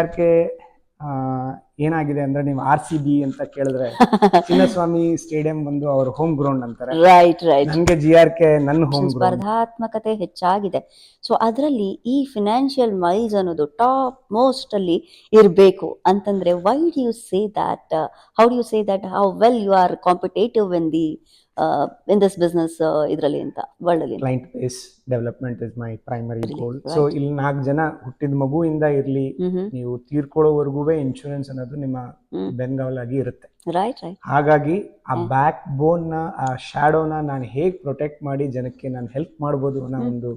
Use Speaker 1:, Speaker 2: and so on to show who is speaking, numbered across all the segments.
Speaker 1: R K ಏನಾಗಿದೆ ಅಂದ್ರೆ ನೀವು ಆರ್ ಸಿ ಬಿ ಅಂತ ಕೇಳಿದ್ರೆ ಚಿನ್ನಸ್ವಾಮಿ ಸ್ಟೇಡಿಯಂ ಬಂದು ಅವ್ರ ಹೋಮ್ ಗ್ರೌಂಡ್ ಅಂತಾರೆ.
Speaker 2: ರೈಟ್ ರೈಟ್
Speaker 1: ನನ್ಗೆ ಜಿ ಆರ್ ಕೆ ನನ್ನ ಹೋಮ್
Speaker 2: ಸ್ಪರ್ಧಾತ್ಮಕತೆ ಹೆಚ್ಚಾಗಿದೆ. ಸೊ ಅದರಲ್ಲಿ ಈ ಫಿನಾನ್ಷಿಯಲ್ ಮೈಲ್ಸ್ ಅನ್ನೋದು ಟಾಪ್ ಮೋಸ್ಟ್ ಅಲ್ಲಿ ಇರಬೇಕು. ಅಂತಂದ್ರೆ why do you say that how do you say that how well you are competitive in the in this business ಇದರಲ್ಲಿ ಅಂತ ವರ್ಲ್ಡ್ ಅಲ್ಲಿ
Speaker 1: client base development is my primary goal so ಇಲ್ಲಿ ನಾಲ್ಕು ಜನ ಹುಟ್ಟಿದ ಮಗುವಿಂದ ಇರ್ಲಿ ನೀವು ತೀರ್ಕೊಳ್ಳೋವರೆಗೂ ಇನ್ಶೂರೆನ್ಸ್ ಅನ್ನೋದು ನಿಮ್ಮ
Speaker 2: ಬೆಂಗಾವಲ್
Speaker 1: ಆಗಿ ಇರುತ್ತೆ.
Speaker 2: ರೈಟ್ ರೈಟ್
Speaker 1: ಹಾಗಾಗಿ ಆ. ಬ್ಯಾಕ್ ಬೋನ್ನ ಆ ಶ್ಯಾಡೋನ ನಾನು ಹೇಗ್ ಪ್ರೊಟೆಕ್ಟ್ ಮಾಡಿ ಜನಕ್ಕೆ ನಾನು ಹೆಲ್ಪ್ ಮಾಡ್ಬೋದು ಅನ್ನೋ ಒಂದು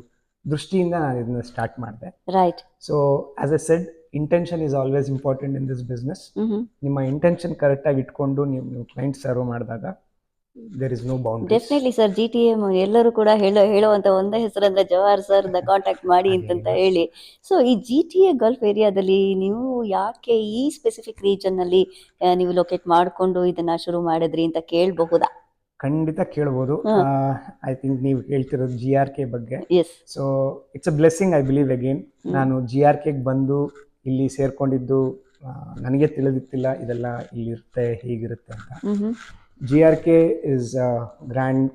Speaker 1: ದೃಷ್ಟಿಯಿಂದ ನಾನು ಇದನ್ನ ಸ್ಟಾರ್ಟ್ ಮಾಡಿದೆ.
Speaker 2: Right
Speaker 1: so as a said intention is always important in this business ನಿಮ್ಮ ಇಂಟೆನ್ಷನ್ ಕರೆಕ್ಟಾಗಿ ಇಟ್ಕೊಂಡು ನೀವು ನೀವು ಕ್ಲೈಂಟ್ ಸರ್ವ್ ಮಾಡಿದಾಗ there is no bound
Speaker 2: definitely sir G T M ಎಲ್ಲರೂ ಕೂಡ ಹೇಳೋ ಹೇಳುವಂತ ಒಂದೇ ಹೆಸರಂದ್ರೆ ಜವಾಹರ್ ಸರ್ ದ ಕಾಂಟ್ಯಾಕ್ಟ್ ಮಾಡಿ
Speaker 1: ಅಂತ.
Speaker 2: ಹೇಳಿ. ಸೊ ಈ ಜಿ ಟಿ ಎ ಗಲ್ಫ್ ಏರಿಯಾದಲ್ಲಿ ನೀವು ಯಾಕೆ ಈ ಸ್ಪೆಸಿಫಿಕ್ ರೀಜನ್ನಲ್ಲಿ ಆ, ನೀವು ಲೊಕೇಟ್ ಮಾಡಿಕೊಂಡು ಇದನ್ನ ಶುರು ಮಾಡಿದ್ರಿ ಅಂತ ಕೇಳಬಹುದಾ?
Speaker 1: ಖಂಡಿತ ಕೇಳ್ಬೋದು. ಐ ಥಿಂಕ್ ನೀವು ಹೇಳ್ತಿರೋದು ಜಿ ಆರ್ ಕೆ ಬಗ್ಗೆ.
Speaker 2: Yes
Speaker 1: so it's a blessing I believe again. ನಾನು ಜಿ ಆರ್ ಕೆಗೆ ಬಂದು ಇಲ್ಲಿ ಸೇರ್ಕೊಂಡಿದ್ದು ನನಗೆ ತಿಳಿದಿತ್ತಿಲ್ಲ. ಇದೆಲ್ಲ ಇಲ್ಲಿರುತ್ತೆ ಹೀಗಿರುತ್ತೆ ಅಂತ. G R K is grand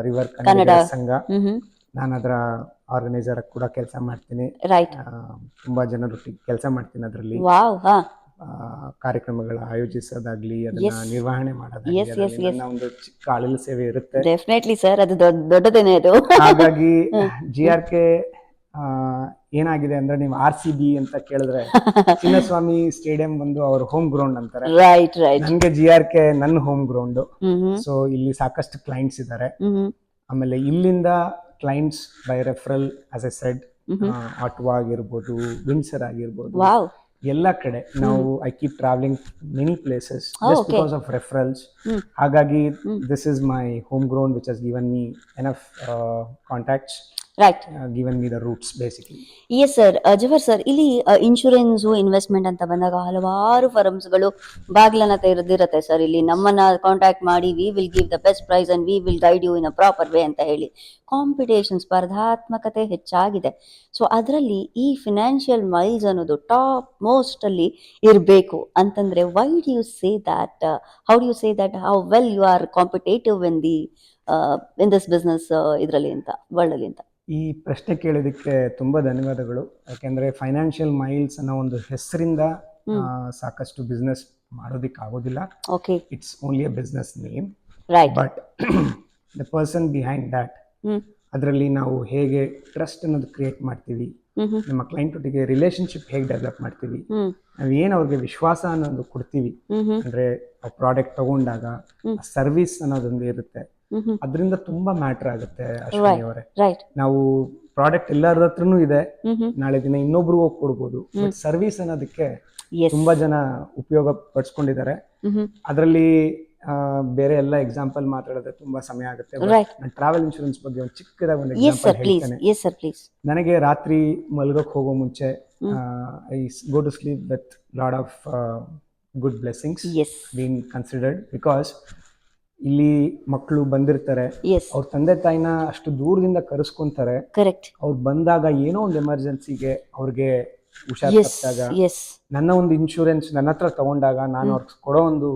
Speaker 1: river
Speaker 2: Kannada.
Speaker 1: Kannada Sangha
Speaker 2: hmm
Speaker 1: ನಾನು ಅದರ ಆರ್ಗನೈಸರ್ ಕೂಡ ಕೆಲಸ ಮಾಡ್ತೀನಿ.
Speaker 2: ರೈಟ್
Speaker 1: ಆ, ತುಂಬಾ ಜನರೊಟ್ಟಿಗೆ ಕೆಲಸ ಮಾಡ್ತೀನಿ ಅದರಲ್ಲಿ.
Speaker 2: ವಾವ್ ಹಾ.
Speaker 1: ಕಾರ್ಯಕ್ರಮಗಳ ಆಯೋಜಿಸೋದಾಗ್ಲಿ ಅದನ್ನ
Speaker 2: Yes.
Speaker 1: ನಿರ್ವಹಣೆ ಮಾಡೋದಾಗ್ಲಿ
Speaker 2: Yes, yes,
Speaker 1: ಅದರಲ್ಲಿ
Speaker 2: yes.
Speaker 1: ನನ್ನ ಒಂದು ಚಿಕ್ಕ ಸೇವೆ ಇರುತ್ತೆ.
Speaker 2: ಡೆಫಿನೆಟ್ಲಿ ಸರ್ ಅದು ದೊಡ್ಡ ದೊಡ್ಡದೇನೆ ಅದು.
Speaker 1: ಹಾಗಾಗಿ ಜಿ ಆರ್ ಕೆ ಏನಾಗಿದೆ ಅಂದ್ರೆ ನೀವು ಆರ್ ಸಿ ಬಿ ಅಂತ ಕೇಳಿದ್ರೆ ಚಿನ್ನಸ್ವಾಮಿ ಸ್ಟೇಡಿಯಂ ಬಂದು ಅವ್ರ ಹೋಮ್ ಗ್ರೌಂಡ್ ಅಂತಾರೆ.
Speaker 2: ರೈಟ್ ರೈಟ್
Speaker 1: ನನ್ಗೆ ಜಿ ಆರ್ ಕೆ ನನ್ನ ಹೋಮ್ ಗ್ರೌಂಡ್ ಸೊ ಇಲ್ಲಿ ಸಾಕಷ್ಟು ಕ್ಲೈಂಟ್ಸ್ ಇದ್ದಾರೆ ಆಮೇಲೆ ಇಲ್ಲಿಂದ clients by referral as a said Ottawa ಆಗಿರ್ಬೋದು ವಿನ್ಸರ್ ಆಗಿರ್ಬೋದು. ಎಲ್ಲ ಕಡೆ ನಾವು I keep travelling many places just. Because of referrals ಹಾಗಾಗಿ. This is my home ground which has given me enough contacts
Speaker 2: right
Speaker 1: given me the roots basically
Speaker 2: yes sir Jawahar sir ಇಲ್ಲಿ insurance investment ಅಂತ ಬಂದಾಗ ಹಲವಾರು ಫರ್ಮ್ಸ್ಗಳು ಬಾಗಿಲನ್ನ ತೆರೆದಿರುತ್ತೆ sir ಇಲ್ಲಿ ನಮ್ಮನ್ನ contact ಮಾಡಿ we will give the best price and we will guide you in a proper way ಅಂತ ಹೇಳಿ. Competition ಸ್ಪರ್ಧಾತ್ಮಕತೆ ಹೆಚ್ಚಾಗಿದೆ. ಸೊ ಅದರಲ್ಲಿ ಈ ಫಿನಾನ್ಷಿಯಲ್ ಮೈಲ್ಸ್ ಅನ್ನೋದು ಟಾಪ್ ಮೋಸ್ಟ್ ಅಲ್ಲಿ ಇರಬೇಕು. ಅಂತಂದ್ರೆ why do you say that how do you say that how well you are competitive in the in this business ಇದರಲ್ಲಿ ಅಂತ ವರ್ಲ್ಡ್ ಅಲ್ಲಿ ಅಂತ?
Speaker 1: ಈ ಪ್ರಶ್ನೆ ಕೇಳಿದಕ್ಕೆ ತುಂಬಾ ಧನ್ಯವಾದಗಳು. ಯಾಕೆಂದ್ರೆ ಫೈನಾನ್ಷಿಯಲ್ ಮೈಲ್ಸ್ ಅನ್ನೋ ಒಂದು ಹೆಸರಿಂದ ಸಾಕಷ್ಟು ಬಿಸ್ನೆಸ್ ಮಾಡೋದಿಕ್ಕೆ ಆಗೋದಿಲ್ಲ.
Speaker 2: Okay
Speaker 1: it's only a business name
Speaker 2: right
Speaker 1: but the person behind
Speaker 2: that
Speaker 1: ಅದರಲ್ಲಿ ನಾವು ಹೇಗೆ ಟ್ರಸ್ಟ್ ಅನ್ನೋದು ಕ್ರಿಯೇಟ್ ಮಾಡ್ತೀವಿ ನಮ್ಮ ಕ್ಲೈಂಟ್ ಒಟ್ಟಿಗೆ ರಿಲೇಶನ್ಶಿಪ್ ಹೇಗೆ ಡೆವಲಪ್ ಮಾಡ್ತೀವಿ ನಾವು ಏನು ಅವ್ರಿಗೆ ವಿಶ್ವಾಸ ಅನ್ನೋದು ಕೊಡ್ತೀವಿ ಅಂದ್ರೆ ಪ್ರಾಡಕ್ಟ್ ತಗೊಂಡಾಗ. ಸರ್ವಿಸ್ ಅನ್ನೋದೊಂದು ಇರುತ್ತೆ ಅದರಿಂದ ತುಂಬಾ ಮ್ಯಾಟರ್ ಆಗುತ್ತೆ ಅಶ್ವಿನಿ ಅವರೇ. ನಾವು ಪ್ರಾಡಕ್ಟ್ ಎಲ್ಲರ ಹತ್ರನೂ ಇದೆ. ನಾಳೆ ದಿನ ಇನ್ನೊಬ್ರು ಹೋಗಿ ಕೊಡ್ಬೋದು. ಸರ್ವಿಸ್ ಅನ್ನೋದಕ್ಕೆ ತುಂಬಾ ಜನ ಉಪಯೋಗ ಪಡಿಸ್ಕೊಂಡಿದ್ದಾರೆ. ಅದರಲ್ಲಿ ಬೇರೆ ಎಲ್ಲ ಎಕ್ಸಾಂಪಲ್ ಮಾತಾಡಿದ್ರೆ ತುಂಬಾ ಸಮಯ ಆಗುತ್ತೆ. ನಾನು ಟ್ರಾವೆಲ್ ಇನ್ಶೂರೆನ್ಸ್ ಬಗ್ಗೆ ಒಂದು ಚಿಕ್ಕದಾಗಿ ಒಂದು ಎಕ್ಸಾಂಪಲ್ ಹೇಳ್ತೇನೆ. ನನಗೆ ರಾತ್ರಿ ಮಲ್ಗಕ್ ಹೋಗೋ ಮುಂಚೆ. I go to sleep with lot of good blessings been considered because ಇಲ್ಲಿ ಮಕ್ಕಳು ಬಂದಿರ್ತಾರೆ
Speaker 2: ಎಸ್
Speaker 1: ಅವ್ರ ತಂದೆ ತಾಯಿನ ಅಷ್ಟು ದೂರದಿಂದ ಕರೆಸ್ಕೊಂತಾರೆ.
Speaker 2: ಕರೆಕ್ಟ್
Speaker 1: ಅವ್ರು ಬಂದಾಗ ಏನೋ ಒಂದು ಎಮರ್ಜೆನ್ಸಿಗೆ ಅವ್ರಿಗೆ ಹುಷಾರ್
Speaker 2: ಎಸ್
Speaker 1: ತಪ್ಪಿದಾಗ
Speaker 2: ಎಸ್
Speaker 1: ನನ್ನ ಒಂದು ಇನ್ಶೂರೆನ್ಸ್ ನನ್ನ ಹತ್ರ ತಗೊಂಡಾಗ ನಾನು ಅವ್ರಿಗೆ ಕೊಡೋ ಒಂದು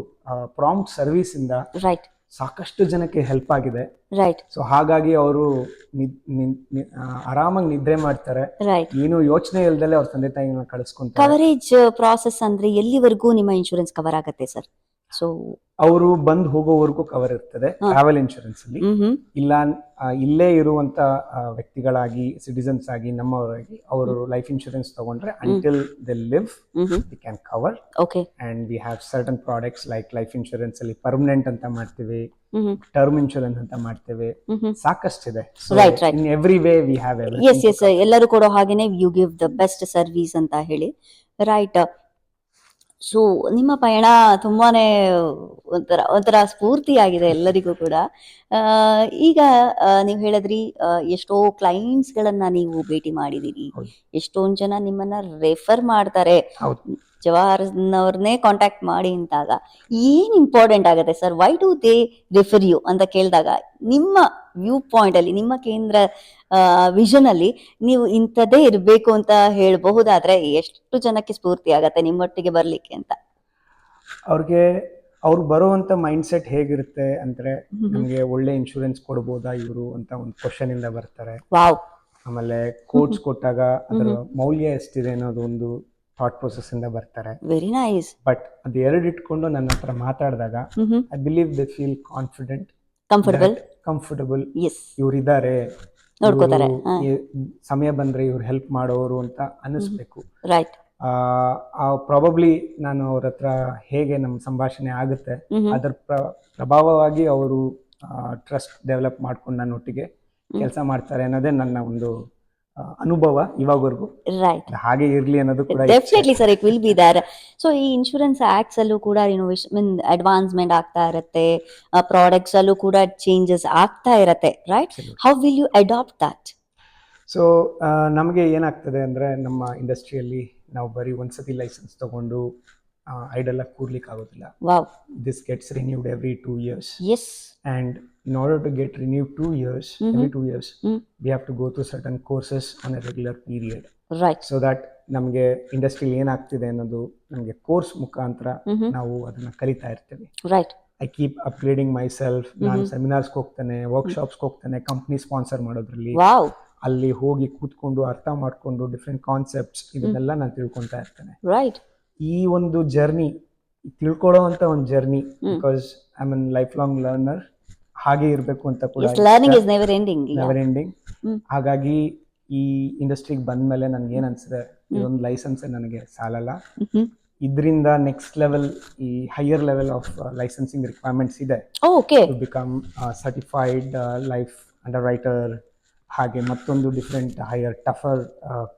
Speaker 1: ಪ್ರಾಂಪ್ಟ್ ಸರ್ವಿಸ್ ಇಂದ
Speaker 2: ರೈಟ್
Speaker 1: ಸಾಕಷ್ಟು ಜನಕ್ಕೆ ಹೆಲ್ಪ್ ಆಗಿದೆ.
Speaker 2: ರೈಟ್
Speaker 1: ಸೊ ಹಾಗಾಗಿ ಅವರು ಆರಾಮಾಗಿ ನಿದ್ರೆ ಮಾಡ್ತಾರೆ.
Speaker 2: ರೈಟ್
Speaker 1: ಏನು ಯೋಚನೆ ಇಲ್ದಲೆ ಅವ್ರ ತಂದೆ ತಾಯಿನ ಕಳಿಸ್ಕೊಂತಾರೆ.
Speaker 2: ಕವರೇಜ್ ಪ್ರಾಸೆಸ್ ಅಂದ್ರೆ ಎಲ್ಲಿವರೆಗೂ ನಿಮ್ಮ ಇನ್ಶೂರೆನ್ಸ್ ಕವರ್ ಆಗತ್ತೆ ಸರ್ ಸೊ
Speaker 1: ಅವರು ಬಂದು ಹೋಗೋವರೆಗೂ ಕವರ್ ಇರ್ತದೆ. ಟ್ರಾವೆಲ್ ಇನ್ಶೂರೆನ್ಸ್ ಅಲ್ಲಿ. ಇಲ್ಲ ಇಲ್ಲೇ ಇರುವಂತ ವ್ಯಕ್ತಿಗಳಾಗಿ ಸಿಟಿಸನ್ಸ್ ಆಗಿ ನಮ್ಮವರಾಗಿ ಅವರು ಲೈಫ್ ಇನ್ಶೂರೆನ್ಸ್ ತಗೊಂಡ್ರೆ until the live we can cover
Speaker 2: okay
Speaker 1: and we have certain products like life insurance ಅಲ್ಲಿ ಪರ್ಮನೆಂಟ್ ಅಂತ ಮಾಡ್ತೀವಿ. ಟರ್ಮ್ ಇನ್ಶೂರೆನ್ಸ್ ಅಂತ ಮಾಡ್ತೇವೆ.
Speaker 2: ಸಾಕಷ್ಟು ಇದೆ
Speaker 1: ಸಾಕಷ್ಟಿದೆ. In every way we have
Speaker 2: yes yes ಎಲ್ಲರೂ ಕೊಡೋ ಹಾಗೇನೆ you give the best service ಅಂತ ಹೇಳಿ. ರೈಟ್ ಸೊ ನಿಮ್ಮ ಪಯಣ ತುಂಬಾನೇ ಒಂಥರ ಒಂಥರ ಸ್ಫೂರ್ತಿಯಾಗಿದೆ ಎಲ್ಲರಿಗೂ ಕೂಡ. ಈಗ ನೀವು ಹೇಳಿದ್ರಿ ಎಷ್ಟೋ ಕ್ಲೈಂಟ್ಸ್ ಗಳನ್ನ ನೀವು ಭೇಟಿ ಮಾಡಿದಿರಿ. ಎಷ್ಟೊಂದ್ ಜನ ನಿಮ್ಮನ್ನ ರೆಫರ್ ಮಾಡ್ತಾರೆ. ಜವಾಹರ್ನವ್ರನ್ನೇ ಕಾಂಟ್ಯಾಕ್ಟ್ ಮಾಡಿ ಅಂತಾಗ ಏನ್ ಇಂಪಾರ್ಟೆಂಟ್ ಆಗುತ್ತೆ sir why do they refer you ಅಂತ ಕೇಳಿದಾಗ ನಿಮ್ಮ ವ್ಯೂ ಪಾಯಿಂಟ್ ಅಲ್ಲಿ ನಿಮ್ಮ ಕೇಂದ್ರ ವಿಷನ್ ಅಲ್ಲಿ ನೀವು ಇಂಥದ್ದೇ ಇರಬೇಕು ಅಂತ ಹೇಳಬಹುದಾದ್ರೆ ಎಷ್ಟು ಜನಕ್ಕೆ ಸ್ಫೂರ್ತಿ ಆಗತ್ತೆ ನಿಮ್ಮೊಟ್ಟಿಗೆ ಬರ್ಲಿಕ್ಕೆ ಅಂತ?
Speaker 1: ಅವ್ರಿಗೆ ಅವ್ರು ಬರುವಂತ ಮೈಂಡ್ ಸೆಟ್ ಹೇಗಿರುತ್ತೆ ಅಂದ್ರೆ ನಮಗೆ ಒಳ್ಳೆ ಇನ್ಶೂರೆನ್ಸ್ ಕೊಡ್ಬೋದಾ ಇವರು ಅಂತ ಒಂದು ಕ್ವಶನ್ ಇಂದ ಬರ್ತಾರೆ. ಆಮೇಲೆ ಕೋಟ್ಸ್ ಕೊಟ್ಟಾಗ ಅದರ ಮೌಲ್ಯ ಎಷ್ಟಿದೆ ಅನ್ನೋದು ಒಂದು ಥಾಟ್ ಪ್ರೊಸೆಸ್ ಇಂದ ಬರ್ತಾರೆ.
Speaker 2: ವೆರಿ ನೈಸ್
Speaker 1: ಬಟ್ ಅದು ಎರಡು ಇಟ್ಕೊಂಡು ನನ್ನ ಹತ್ರ ಮಾತಾಡಿದಾಗ I believe they feel confident
Speaker 2: comfortable
Speaker 1: comfortable
Speaker 2: yes
Speaker 1: ಇವರಿದ್ದಾರೆ
Speaker 2: ನೋಡ್ಕೋತಾರೆ.
Speaker 1: ಸಮಯ ಬಂದ್ರೆ ಇವ್ರು ಹೆಲ್ಪ್ ಮಾಡೋರು ಅಂತ ಅನಿಸ್ಬೇಕು.
Speaker 2: ರೈಟ್
Speaker 1: ಪ್ರಾಬಬ್ಲಿ ನಾನು ಅವ್ರ ಹತ್ರ ಹೇಗೆ ನಮ್ಮ ಸಂಭಾಷಣೆ ಆಗುತ್ತೆ ಅದರ ಪ್ರಭಾವವಾಗಿ ಅವರು ಟ್ರಸ್ಟ್ ಡೆವಲಪ್ ಮಾಡ್ಕೊಂಡು ನನ್ನೊಟ್ಟಿಗೆ ಕೆಲಸ ಮಾಡ್ತಾರೆ ಅನ್ನೋದೇ ನನ್ನ ಒಂದು ಅನುಭವ ಇವಾಗವರೆಗೂ.
Speaker 2: ರೈಟ್
Speaker 1: ಹಾಗೆ ಇರ್ಲಿ ಅನ್ನೋದು ಕೂಡ.
Speaker 2: Definitely sir it will be there so ಈ ಇನ್ಶೂರೆನ್ಸ್ ಆಕ್ಟ್ಸ್ ಅಲ್ಲೂ ಕೂಡ ಇನ್ನೋವೇಶನ್ ಮೀನ್ ಅಡ್ವಾನ್ಸ್ಮೆಂಟ್ ಆಗ್ತಾ ಇರುತ್ತೆ. ಪ್ರಾಡಕ್ಟ್ಸ್ ಅಲ್ಲೂ ಕೂಡ ಚೇಂಜಸ್ ಆಗ್ತಾ ಇರತ್ತೆ right how will you adapt that
Speaker 1: so ನಮಗೆ ಏನಾಗ್ತದೆ ಅಂದರೆ ನಮ್ಮ ಇಂಡಸ್ಟ್ರಿಯಲ್ಲಿ ನಾವು ಬರೀ ಒಂದ್ಸತಿ ಲೈಸೆನ್ಸ್ ತಗೊಂಡು ಐಡಲ್ ಆಗಿ ಕೂರ್ಲಿಕ್ಕೆ ಆಗೋದಿಲ್ಲ this gets renewed every two years
Speaker 2: yes
Speaker 1: and in order to get renewed two years every two years
Speaker 2: Mm.
Speaker 1: we have to go through certain courses on a regular period.
Speaker 2: Right
Speaker 1: so that ನಮಗೆ ಇಂಡಸ್ಟ್ರಿಲಿ ಏನಾಗ್ತಿದೆ ಅನ್ನೋದು ನಮಗೆ course ಮುಖಾಂತರ ನಾವು ಅದನ್ನ ಕಲಿತಾ ಇರ್ತೀವಿ.
Speaker 2: Right
Speaker 1: I keep upgrading myself ನಾನು ಸೆಮಿನಾರ್ಸ್ಗೆ ಹೋಗ್ತೇನೆ ವರ್ಕ್ಶಾಪ್ಸ್ಗೆ ಹೋಗ್ತೇನೆ ಕಂಪ್ನಿ ಸ್ಪಾನ್ಸರ್ ಮಾಡೋದ್ರಲ್ಲಿ. ಅಲ್ಲಿ ಹೋಗಿ ಕೂತ್ಕೊಂಡು ಅರ್ಥ ಮಾಡ್ಕೊಂಡು ಡಿಫ್ರೆಂಟ್ ಕಾನ್ಸೆಪ್ಟ್ಸ್ ಇದನ್ನೆಲ್ಲ ನಾನು ತಿಳ್ಕೊತಾ ಇರ್ತೇನೆ.
Speaker 2: ರೈಟ್
Speaker 1: ಈ ಒಂದು ಜರ್ನಿ ತಿಳ್ಕೊಳ್ಳೋ ಅಂತ ಒಂದು journey because I mean lifelong learner ಹಾಗೆ ಇರಬೇಕು ಅಂತ ಕೂಡ
Speaker 2: yes learning is never ending
Speaker 1: never ending ಹಾಗಾಗಿ ಈ ಇಂಡಸ್ಟ್ರಿಗೆ ಬಂದ್ಮೇಲೆ ನನ್ಗೆ ಏನ್ ಅನ್ಸಿದೆ ಇದೊಂದು ಲೈಸೆನ್ಸ್ ನನಗೆ ಸಾಲಲ್ಲ. ಇದರಿಂದ ನೆಕ್ಸ್ಟ್ ಲೆವೆಲ್ ಈ higher level of licensing requirements ಇದೆ.
Speaker 2: Okay
Speaker 1: to become certified life underwriter ಹಾಗೆ ಮತ್ತೊಂದು ಡಿಫ್ರೆಂಟ್ ಹೈಯರ್ ಟಫರ್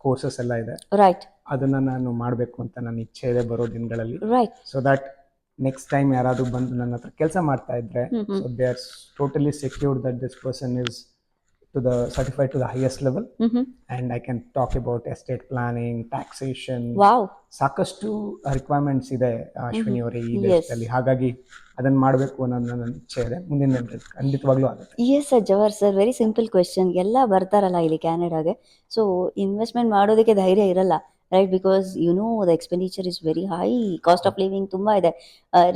Speaker 1: ಕೋರ್ಸಸ್ ಎಲ್ಲ ಇದೆ.
Speaker 2: ರೈಟ್
Speaker 1: ಅದನ್ನ ನಾನು ಮಾಡಬೇಕು ಅಂತ ನನ್ನ ಇಚ್ಛೆ ಇದೆ ಬರೋ ದಿನಗಳಲ್ಲಿ.
Speaker 2: Right
Speaker 1: so that next time ಯಾರಾದ್ರೂ ಬಂದು ನನ್ನ ಹತ್ರ ಕೆಲಸ ಮಾಡ್ತಾ ಇದ್ರೆ so they are totally secured that this person is to the certified to the highest level and I can talk about estate planning taxation ಸಾಕಷ್ಟು ರಿಕ್ವೈರ್ಮೆಂಟ್ಸ್ ಇದೆ ಅಶ್ವಿನಿ ಅವರೇ ಈ. ದೇಶದಲ್ಲಿ. ಹಾಗಾಗಿ ಅದನ್ನ ಮಾಡಬೇಕು ಅನ್ನೋದು ನನ್ನ ಇಚ್ಛೆ ಇದೆ. ಮುಂದಿನ ಖಂಡಿತವಾಗ್ಲೂ ಆಗುತ್ತೆ.
Speaker 2: Yes sir Jawahar sir very simple question ಎಲ್ಲ ಬರ್ತಾರಲ್ಲ ಇಲ್ಲಿ ಕ್ಯಾನಡಾಗೆ ಸೊ ಇನ್ವೆಸ್ಟ್ಮೆಂಟ್ ಮಾಡೋದಕ್ಕೆ ಧೈರ್ಯ ಇರಲ್ಲ. Right because you know the expenditure is very high cost of living ತುಂಬಾ ಇದೆ.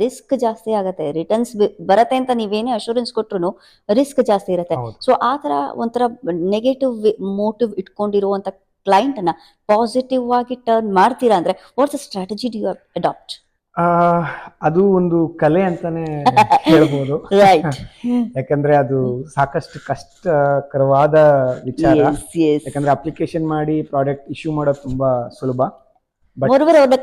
Speaker 2: ರಿಸ್ಕ್ ಜಾಸ್ತಿ ಆಗುತ್ತೆ. ರಿಟರ್ನ್ಸ್ ಬರತ್ತೆ ಅಂತ ನೀವೇನೇ ಅಶೂರೆನ್ಸ್ ಕೊಟ್ರು ರಿಸ್ಕ್ ಜಾಸ್ತಿ ಇರುತ್ತೆ. ಸೊ ಆ ತರ ಒಂಥರ ನೆಗೆಟಿವ್ ಮೋಟಿವ್ ಇಟ್ಕೊಂಡಿರುವಂತ ಕ್ಲೈಂಟ್ ಅನ್ನ ಪಾಸಿಟಿವ್ ಆಗಿ ಟರ್ನ್ ಮಾಡ್ತೀರಾ ಅಂದ್ರೆ what's strategy do you adapt
Speaker 1: ಅದು ಒಂದು ಕಲೆ ಅಂತಾನೆ ಹೇಳ್ಬೋದು. ಯಾಕಂದ್ರೆ ಅದು ಸಾಕಷ್ಟು ಕಷ್ಟಕರವಾದ ವಿಚಾರ. ಯಾಕಂದ್ರೆ ಅಪ್ಲಿಕೇಶನ್ ಮಾಡಿ ಪ್ರಾಡಕ್ಟ್ ಇಶ್ಯೂ ಮಾಡೋದು ತುಂಬಾ ಸುಲಭ.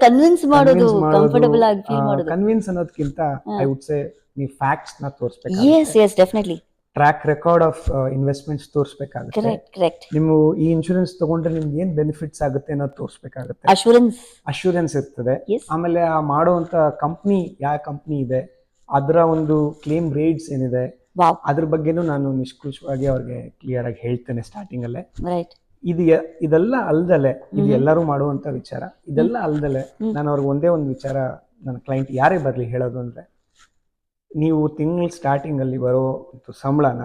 Speaker 2: ಕನ್ವಿನ್ಸ್ ಮಾಡೋದು ಕಂಫರ್ಟಬಲ್ ಆಗಿ ಫೀಲ್ ಮಾಡೋದು.
Speaker 1: ಕನ್ವಿನ್ಸ್ ಅನ್ನೋದಕ್ಕಿಂತ ಐ ವುಡ್ ಸೇ ನೀವು ಫ್ಯಾಕ್ಟ್ಸ್ನ ತೋರಿಸ್ಬೇಕು
Speaker 2: yes yes definitely
Speaker 1: track record of investments ತೋರಿಸಬೇಕಾಗುತ್ತೆ.
Speaker 2: Correct correct
Speaker 1: ನೀವು ಈ ಇನ್ಶೂರೆನ್ಸ್ ತಗೊಂಡ್ರೆ ನಿಮ್ಗೆ ಏನ್ ಬೆನಿಫಿಟ್ಸ್ ಆಗುತ್ತೆ ಅನ್ನೋದು ತೋರಿಸಬೇಕಾಗುತ್ತೆ.
Speaker 2: ಅಶೂರೆನ್ಸ್
Speaker 1: ಅಶ್ಯೂರೆನ್ಸ್ ಇರ್ತದೆ. ಆಮೇಲೆ ಆ ಮಾಡುವಂತ ಕಂಪ್ನಿ ಯಾವ ಕಂಪ್ನಿ ಇದೆ ಅದರ ಒಂದು ಕ್ಲೇಮ್ ರೇಟ್ಸ್ ಏನಿದೆ
Speaker 2: ವಾವ್
Speaker 1: ಅದ್ರ ಬಗ್ಗೆನೂ ನಾನು ನಿಷ್ಕೃಷವಾಗಿ ಅವ್ರಿಗೆ ಕ್ಲಿಯರ್ ಆಗಿ ಹೇಳ್ತೇನೆ ಸ್ಟಾರ್ಟಿಂಗ್ ಅಲ್ಲೇ.
Speaker 2: ರೈಟ್
Speaker 1: ಇದು ಇದೆಲ್ಲ ಅಲ್ದಲೆ ಇದು ಎಲ್ಲರೂ ಮಾಡುವಂತ ವಿಚಾರ. ಇದೆಲ್ಲ ಅಲ್ದಲೆ ನಾನು ಅವ್ರಿಗೆ ಒಂದೇ ಒಂದು ವಿಚಾರ ನನ್ನ ಕ್ಲೈಂಟ್ ಯಾರೇ ಬರ್ಲಿ ಹೇಳೋದು ಅಂದ್ರೆ ನೀವು ತಿಂಗಳ ಸ್ಟಾರ್ಟಿಂಗಲ್ಲಿ ಬರೋ ಸಂಬಳನ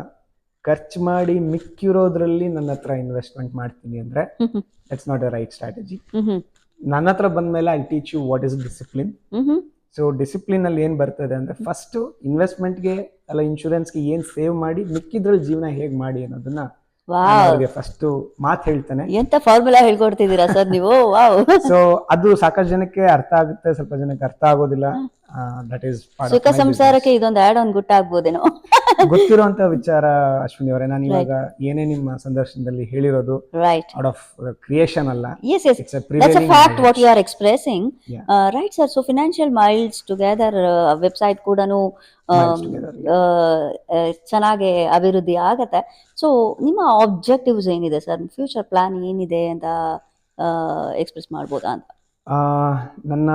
Speaker 1: ಖರ್ಚು ಮಾಡಿ ಮಿಕ್ಕಿರೋದ್ರಲ್ಲಿ ನನ್ನ ಹತ್ರ ಇನ್ವೆಸ್ಟ್ಮೆಂಟ್ ಮಾಡ್ತೀನಿ ಅಂದ್ರೆ it's not a right strategy ನನ್ನ ಹತ್ರ ಬಂದ್ಮೇಲೆ I teach you what is discipline so discipline ಅಲ್ಲಿ ಏನ್ ಬರ್ತದೆ ಅಂದ್ರೆ ಫಸ್ಟ್ ಇನ್ವೆಸ್ಟ್ಮೆಂಟ್ಗೆ ಅಲ್ಲ ಇನ್ಶೂರೆನ್ಸ್ಗೆ ಏನ್ ಸೇವ್ ಮಾಡಿ ಮಿಕ್ಕಿದ್ರಲ್ಲಿ ಜೀವನ ಹೇಗೆ ಮಾಡಿ ಅನ್ನೋದನ್ನ ಅವ್ರಿಗೆ ಫಸ್ಟ್ ಮಾತು ಹೇಳ್ತಾನೆ.
Speaker 2: ಎಂತ ಫಾರ್ಮುಲಾ ಹೇಳ್ಕೊಡ್ತಿದ್ದೀರಾ ಸರ್ ನೀವು? ವಾವ್.
Speaker 1: ಸೊ ಅದು ಸಾಕಷ್ಟು ಜನಕ್ಕೆ ಅರ್ಥ ಆಗುತ್ತೆ ಸ್ವಲ್ಪ ಜನಕ್ಕೆ ಅರ್ಥ ಆಗೋದಿಲ್ಲ. ದಟ್ ಈಸ್
Speaker 2: ಸುಖ ಸಂಸಾರಕ್ಕೆ ಇದೊಂದು ಆಡ್ ಆನ್ ಗುಟ್ಟ ಆಗ್ಬೋದೇನೋ
Speaker 1: ಗೊತ್ತಿರುವಂತ ವಿಚಾರ ಅಶ್ವಿನಿ ಅವರೇ. ನಾನು ಇವಾಗ ಏನೇ ನಿಮ್ಮ ಸಂದರ್ಶನದಲ್ಲಿ ಹೇಳಿರೋದು
Speaker 2: ರೈಟ್
Speaker 1: ಔಟ್ ಆಫ್ ಕ್ರಿಯೇಷನ್ ಅಲ್ಲ.
Speaker 2: Yes yes
Speaker 1: it's a
Speaker 2: That's a fact what you are expressing.
Speaker 1: Yeah.
Speaker 2: Uh, right, sir. So financial miles together uh, website ಕೂಡ
Speaker 1: Miles together,
Speaker 2: ಚೆನ್ನಾಗಿ ಅಭಿವೃದ್ಧಿ ಆಗತ್ತೆ. ಸೊ ನಿಮ್ಮ ಆಬ್ಜೆಕ್ಟಿವ್ಸ್ ಏನಿದೆ ಸರ್ ಫ್ಯೂಚರ್ ಪ್ಲಾನ್ ಏನಿದೆ ಅಂತ express ಮಾಡ್ಬೋದಾ ಅಂತ?
Speaker 1: ನನ್ನ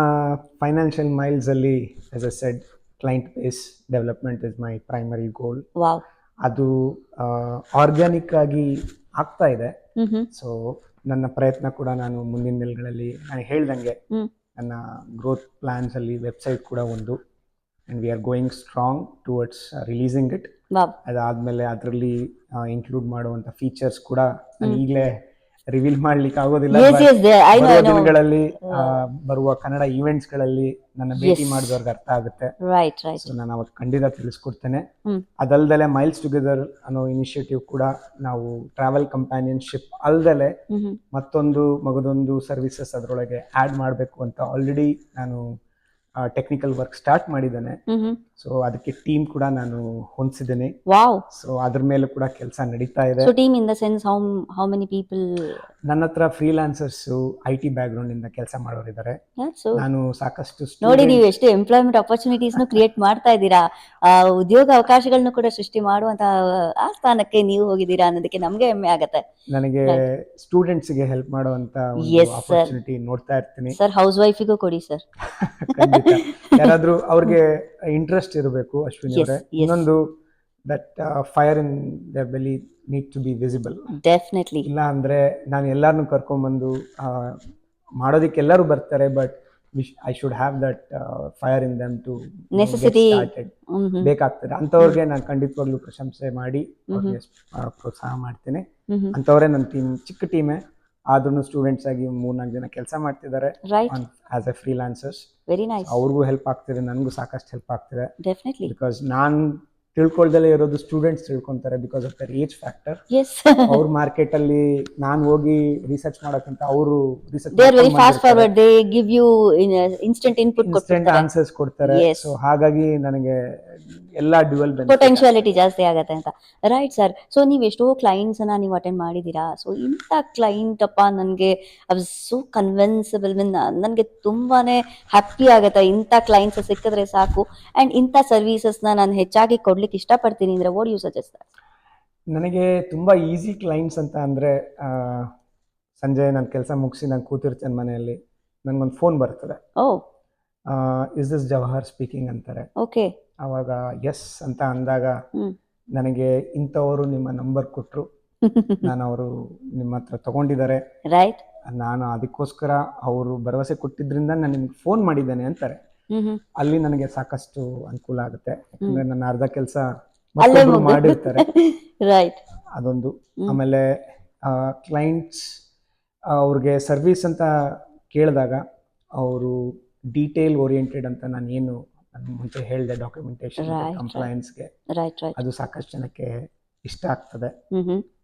Speaker 1: ಫೈನಾನ್ಷಿಯಲ್ ಮೈಲ್ಸ್ ಅಲ್ಲಿ as I said client base development is my primary goal
Speaker 2: wow
Speaker 1: ಅದು ಆರ್ಗ್ಯಾನಿಕ್ ಆಗಿ ಆಗ್ತಾ ಇದೆ. ಸೊ ನನ್ನ ಪ್ರಯತ್ನ ಕೂಡ ನಾನು ಮುಂದಿನ ದಿನಗಳಲ್ಲಿ ನಾನು ಹೇಳ್ದಂಗೆ. ನನ್ನ ಗ್ರೋತ್ ಪ್ಲ್ಯಾನ್ಸಲ್ಲಿ ವೆಬ್ಸೈಟ್ ಕೂಡ ಒಂದು. And we are going strong towards releasing it
Speaker 2: ಅದಾದ್ಮೇಲೆ
Speaker 1: ಅದಾದಮೇಲೆ ಅದರಲ್ಲಿ ಇನ್ಕ್ಲೂಡ್ ಮಾಡುವಂತ ಫೀಚರ್ಸ್ ಕೂಡ ನಾನು ಈಗಲೇ ರಿವೀಲ್ ಮಾಡ್ಲಿಕ್ಕೆ ಆಗೋದಿಲ್ಲ ಬರುವ ದಿನಗಳಲ್ಲಿ ಬರುವ ಕನ್ನಡ ಈವೆಂಟ್ಸ್ಗಳಲ್ಲಿ ನನ್ನ ಭೇಟಿ. ಮಾಡಿದವ್ರಿಗೆ ಅರ್ಥ ಆಗುತ್ತೆ. ನಾನು ಅವತ್ತು ಖಂಡಿತ ತಿಳಿಸ್ಕೊಡ್ತೇನೆ. ಅದಲ್ದಲೆ ಮೈಲ್ಸ್ ಟುಗೆದರ್ ಅನ್ನೋ ಇನಿಷಿಯೇಟಿವ್ ಕೂಡ ನಾವು ಟ್ರಾವೆಲ್ ಕಂಪ್ಯಾನಿಯನ್ಶಿಪ್ ಅಲ್ದಲೆ ಮತ್ತೊಂದು ಮಗದೊಂದು ಸರ್ವಿಸಸ್ ಅದರೊಳಗೆ ಆಡ್ ಮಾಡಬೇಕು ಅಂತ ಆಲ್ರೆಡಿ ನಾನು ಟೆಕ್ನಿಕಲ್ ವರ್ಕ್ ಸ್ಟಾರ್ಟ್ ಮಾಡಿದ್ದೇನೆ. ಸೊ ಅದಕ್ಕೆ ಟೀಮ್ ಕೂಡ ನಾನು ಹೊಂದಿಸಿದ್ದೇನೆ.
Speaker 2: ವಾವ್
Speaker 1: ಸೊ ಅದ್ರ ಮೇಲೆ ಕೂಡ ಕೆಲಸ ನಡೀತಾ ಇದೆ.
Speaker 2: So team in the sense how how many people
Speaker 1: ನನ್ನ ಹತ್ರ ಫ್ರೀಲಾನ್ಸರ್ಸ್ ಐ ಟಿ ಬ್ಯಾಕ್ಗ್ರೌಂಡ್ ಇಂದ ಕೆಲಸ ಮಾಡೋರಿದ್ದಾರೆ
Speaker 2: ಸೊ
Speaker 1: ನಾನು ಸಾಕಷ್ಟು
Speaker 2: ನೋಡಿ ನೀವು ಎಷ್ಟು ಎಂಪ್ಲಾಯ್ಮೆಂಟ್ ಅಪರ್ಚುನಿಟೀಸ್ ಕ್ರಿಯೇಟ್ ಮಾಡ್ತಾ ಇದ್ದೀರಾ. ಉದ್ಯೋಗ ಅವಕಾಶಗಳನ್ನು ಕೂಡ ಸೃಷ್ಟಿ ಮಾಡುವಂತ ಆ ಸ್ಥಾನಕ್ಕೆ ನೀವು ಹೋಗಿದ್ದೀರಾ ಅನ್ನೋದಕ್ಕೆ ನಮ್ಗೆ ಹೆಮ್ಮೆ ಆಗತ್ತೆ.
Speaker 1: ನನಗೆ ಸ್ಟೂಡೆಂಟ್ಸ್ಗೆ ಹೆಲ್ಪ್ ಮಾಡುವಂತ ಅಪರ್ಚುನಿಟಿ ನೋಡ್ತಾ ಇರ್ತೀನಿ.
Speaker 2: ಸರ್ ಹೌಸ್ ವೈಫಿಗೂ ಕೊಡಿ ಸರ್
Speaker 1: ಯಾರಾದ್ರೂ ಅವ್ರಿಗೆ ಇಂಟ್ರೆಸ್ಟ್ ಇರಬೇಕು ಅಶ್ವಿನಿ ಅವರೇ.
Speaker 2: yes.
Speaker 1: ಇನ್ನೊಂದು that fire in the belly need to be visible
Speaker 2: definitely
Speaker 1: ಇಲ್ಲ ಅಂದ್ರೆ ನಾನು ಎಲ್ಲಾರನ್ನು ಕರ್ಕೊಂಡ್ಬಂದು ಆ, ಮಾಡೋದಕ್ಕೆ ಎಲ್ಲರೂ ಬರ್ತಾರೆ but I should have that fire in them to
Speaker 2: Necessity.
Speaker 1: ಬೇಕಾಗ್ತದೆ. ಅಂತವ್ರಿಗೆ ನಾನು ಖಂಡಿತವಾಗ್ಲೂ ಪ್ರಶಂಸೆ ಮಾಡಿ ಅವ್ರಿಗೆ ಆ, ಪ್ರೋತ್ಸಾಹ ಮಾಡ್ತೇನೆ. ಅಂತವ್ರೆ ನನ್ನ ಟೀಮ್ ಚಿಕ್ಕ ಟೀಮೇ ಆದ್ರೂ ಸ್ಟೂಡೆಂಟ್ಸ್ ಆಗಿ ಮೂರ್ನಾಲ್ಕು ಜನ ಕೆಲಸ ಮಾಡ್ತಿದ್ದಾರೆ as a freelancers
Speaker 2: very nice
Speaker 1: ಅವ್ರಿಗೂ ಹೆಲ್ಪ್ ಆಗ್ತಿದೆ ನನಗೂ ಸಾಕಷ್ಟು ಹೆಲ್ಪ್ ಆಗ್ತಿದೆ.
Speaker 2: ಡೆಫಿನೆಟ್ಲಿ
Speaker 1: ಬಿಕಾಸ್ ನಾನು ತಿಳ್ಕೊಳ್ದಲೇ ಇರೋದು students ತಿಳ್ಕೊಂತಾರೆ because of their age factor
Speaker 2: yes
Speaker 1: ಅವ್ರ ಮಾರ್ಕೆಟ್ ಅಲ್ಲಿ ನಾನು ಹೋಗಿ ರಿಸರ್ಚ್ ಮಾಡೋಕ್ಕಿಂತ ಅವರು research
Speaker 2: they are very fast forward they give you instant input ಕೊಡ್ತಾರೆ
Speaker 1: ಆನ್ಸರ್ಸ್ ಕೊಡ್ತಾರೆ. ಸೊ ಹಾಗಾಗಿ ನನಗೆ ಎಲ್ಲ ಡ್ಯುವಲ್
Speaker 2: ಪೊಟೆನ್ಶಿಯಾಲಿಟಿ ಜಾಸ್ತಿ ಆಗುತ್ತೆ ಅಂತ. ರೈಟ್ ಸರ್ ಸೊ ನೀವು ಎಷ್ಟೋ ಕ್ಲೈಂಟ್ಸ್ ಅನ್ನ ನೀವು ಅಟೆಂಡ್ ಮಾಡಿದೀರಾ. ಸೊ ಇಂಥ ಕ್ಲೈಂಟ್ ಅಪ್ಪ ನನಗೆ ಸೋ ಕನ್ವಿನ್ಸಬಲ್ ಮೀನ್ ನನಗೆ ತುಂಬಾನೇ ಹ್ಯಾಪಿ ಆಗತ್ತೆ ಇಂಥ ಕ್ಲೈಂಟ್ಸ್ ಸಿಕ್ಕಿದ್ರೆ ಸಾಕು. ಅಂಡ್ ಇಂಥ ನ ನಾನು ಹೆಚ್ಚಾಗಿ ಕೊಡ್ಲಿಕ್ಕೆ ಇಷ್ಟಪಡ್ತೀನಿ ಅಂದ್ರೆ ವಾಟ್ ಯು ಸಜೆಸ್ಟ್
Speaker 1: ನನಗೆ ತುಂಬಾ ಈಸಿ ಕ್ಲೈಂಟ್ಸ್ ಅಂತ ಅಂದ್ರೆ ಸಂಜೆ ನಾನು ಕೆಲಸ ಮುಗಿಸಿ ನಾನು ಕೂತಿರ್ತೇನೆ ಮನೆಯಲ್ಲಿ ನನಗೊಂದು ಫೋನ್ ಬರ್ತದೆ.
Speaker 2: Oh.
Speaker 1: Is this Jawahar speaking ಅಂತಾರೆ.
Speaker 2: ಓಕೆ
Speaker 1: ಆವಾಗ ಎಸ್ ಅಂತ ಅಂದಾಗ ನನಗೆ ಇಂಥವರು ನಿಮ್ಮ ನಂಬರ್ ಕೊಟ್ಟರು ನಾನು ಅವರು ನಿಮ್ಮ ಹತ್ರ ತಗೊಂಡಿದ್ದಾರೆ.
Speaker 2: ರೈಟ್
Speaker 1: ನಾನು ಅದಕ್ಕೋಸ್ಕರ ಅವರು ಭರವಸೆ ಕೊಟ್ಟಿದ್ರಿಂದ ನಾನು ನಿಮ್ಗೆ ಫೋನ್ ಮಾಡಿದ್ದೇನೆ ಅಂತಾರೆ. ಅಲ್ಲಿ ನನಗೆ ಸಾಕಷ್ಟು ಅನುಕೂಲ ಆಗುತ್ತೆ. ಯಾಕಂದ್ರೆ ನನ್ನ ಅರ್ಧ ಕೆಲಸ ಮಾಡಿರ್ತಾರೆ.
Speaker 2: ರೈಟ್
Speaker 1: ಅದೊಂದು. ಆಮೇಲೆ ಕ್ಲೈಂಟ್ಸ್ ಅವ್ರಿಗೆ ಸರ್ವಿಸ್ ಅಂತ ಕೇಳಿದಾಗ ಅವರು ಡೀಟೇಲ್ ಓರಿಯೆಂಟೆಡ್ ಅಂತ ನಾನು ಏನು ಮುಂಚೆ ಹೇಳಿದೆ ಡಾಕ್ಯುಮೆಂಟೇಶನ್
Speaker 2: Right.
Speaker 1: ಕಂಪ್ಲೈನ್ಸ್ಗೆ
Speaker 2: ರೈಟ್ ರೈಟ್
Speaker 1: ಅದು ಸಾಕಷ್ಟು ಜನಕ್ಕೆ ಇಷ್ಟ ಆಗ್ತದೆ.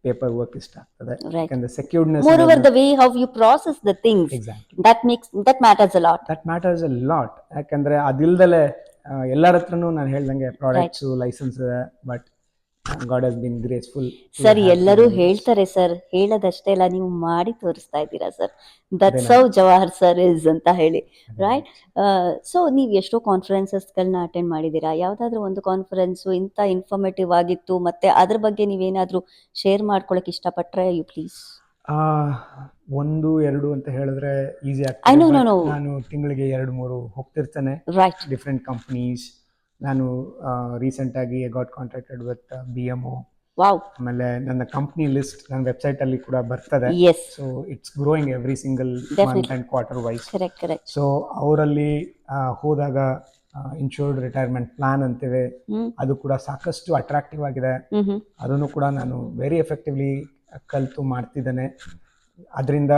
Speaker 1: ಪೇಪರ್ ವರ್ಕ್ ಇಷ್ಟ ಆಗ್ತದೆ. ಯಾಕಂದ್ರೆ securedness
Speaker 2: over the way how you process the things
Speaker 1: exactly
Speaker 2: that makes that matters a lot
Speaker 1: that matters a lot ಯಾಕಂದ್ರೆ ಅದಿಲ್ದಲೆ ಆ, ಎಲ್ಲರ ಹತ್ರನೂ ನಾನು ಹೇಳ್ದಂಗೆ products licence but God has been graceful
Speaker 2: sir ಎಲ್ಲರೂ ಹೇಳ್ತಾರೆ ಸರ್ ಹೇಳದಷ್ಟೇ ಅಲ್ಲ ನೀವು ಮಾಡಿ ತೋರಿಸ್ತಾ ಇದ್ದೀರಾ ಸರ್ ದಟ್ಸ್ ಸೌ ಜವಾಹರ್ ಸರ್ ಇಸ್ ಅಂತ ಹೇಳಿ ರೈಟ್ ಸೊ ನೀವು ಎಷ್ಟೋ ಕಾನ್ಫರೆನ್ಸಸ್ಗಳನ್ನ ಅಟೆಂಡ್ ಮಾಡಿದ್ದೀರಾ? ಯಾವುದಾದ್ರೂ ಒಂದು ಕಾನ್ಫರೆನ್ಸ್ ಇಂಥ ಇನ್ಫಾರ್ಮೇಟಿವ್ ಆಗಿತ್ತು ಮತ್ತೆ ಅದ್ರ ಬಗ್ಗೆ ನೀವೇನಾದರೂ ಶೇರ್ ಮಾಡ್ಕೊಳಕ್ ಇಷ್ಟಪಟ್ರೆ ಯು ಪ್ಲೀಸ್
Speaker 1: ಒಂದು ಎರಡು ಅಂತ ಹೇಳಿದ್ರೆ ಈಸಿ ಆಗ್ತದೆ. ನಾನು ತಿಂಗಳಿಗೆ ಎರಡು ಮೂರು ಹೋಗ್ತಿರ್ತೇನೆ.
Speaker 2: ರೈಟ್
Speaker 1: ಡಿಫ್ರೆಂಟ್ ಕಂಪ್ನೀಸ್ ನಾನು ರೀಸೆಂಟ್ ಆಗಿ got contracted with B M O
Speaker 2: wow
Speaker 1: ಆಮೇಲೆ ನನ್ನ ಕಂಪ್ನಿ ಲಿಸ್ಟ್ ನನ್ನ ವೆಬ್ಸೈಟ್ ಅಲ್ಲಿ ಕೂಡ ಬರ್ತದೆ. So it's growing every single month. And quarter wise so ಅವರಲ್ಲಿ ಹೋದಾಗ ಇನ್ಶೂರ್ಡ್ ರಿಟೈರ್ಮೆಂಟ್ ಪ್ಲಾನ್ ಅಂತಿವೆ. ಅದು ಕೂಡ ಸಾಕಷ್ಟು ಅಟ್ರಾಕ್ಟಿವ್ ಆಗಿದೆ. ಅದನ್ನು ಕೂಡ ನಾನು ವೆರಿ ಎಫೆಕ್ಟಿವ್ಲಿ ಕಲಿತು ಮಾಡ್ತಿದ್ದೇನೆ. ಅದರಿಂದ